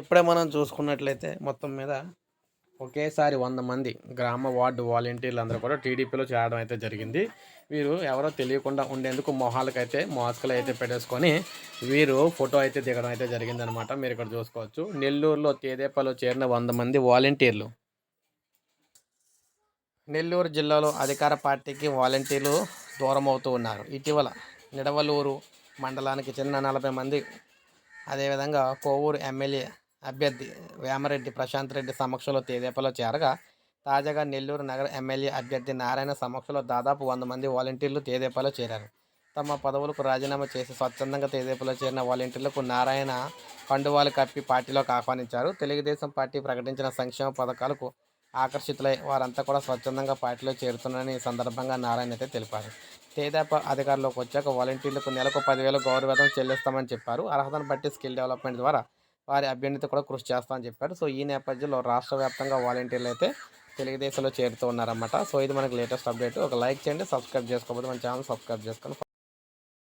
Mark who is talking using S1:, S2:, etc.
S1: ఇప్పుడే మనం చూసుకున్నట్లయితే మొత్తం మీద ఒకేసారి వంద మంది గ్రామ వార్డు వాలంటీర్లు అందరూ కూడా టీడీపీలో చేరడం అయితే జరిగింది. వీరు ఎవరో తెలియకుండా ఉండేందుకు మొహాలకైతే మాస్కులు అయితే పెట్టేసుకొని వీరు ఫోటో అయితే దిగడం అయితే జరిగిందనమాట. మీరు ఇక్కడ చూసుకోవచ్చు. నెల్లూరులో తేదేపాలో చేరిన వంద మంది వాలంటీర్లు. నెల్లూరు జిల్లాలో అధికార పార్టీకి వాలంటీర్లు దూరం అవుతూ ఉన్నారు. ఇటీవల నిడవలూరు మండలానికి చెందిన నలభై మంది అదేవిధంగా కోవూరు ఎమ్మెల్యే అభ్యర్థి వేమరెడ్డి ప్రశాంత్ రెడ్డి సమక్షంలో తేదేపలో చేరగా తాజాగా నెల్లూరు నగర ఎమ్మెల్యే అభ్యర్థి నారాయణ సమక్షంలో దాదాపు వంద మంది వాలంటీర్లు తేదేపలో చేరారు. తమ పదవులకు రాజీనామా చేసి స్వచ్ఛందంగా తేదేపలో చేరిన వాలంటీర్లకు నారాయణ కండువాలు కప్పి పార్టీలోకి ఆహ్వానించారు. తెలుగుదేశం పార్టీ ప్రకటించిన సంక్షేమ పథకాలకు ఆకర్షితులై వారంతా కూడా స్వచ్ఛందంగా పార్టీలో చేరుతున్నారని ఈ సందర్భంగా నారాయణ అయితే తెలిపారు. తేదాప అధికారంలోకి వచ్చాక వాలంటీర్లకు నెలకు పదివేల గౌరవేతం చెల్లిస్తామని చెప్పారు. అర్హతను బట్టి స్కిల్ డెవలప్మెంట్ ద్వారా వారి అభ్యున్నతి కూడా కృషి చేస్తామని చెప్పారు సో ఈ నేపథ్యంలో రాష్ట్ర వ్యాప్తంగా వాలంటీర్లు అయితే తెలుగుదేశంలో చేరుతూ ఉన్నారన్నమాట. సో ఇది మనకి లేటెస్ట్ అప్డేట్ ఒక లైక్ చేయండి సబ్స్క్రైబ్ చేసుకోకపోతే మన ఛానల్ సబ్స్క్రైబ్ చేసుకొని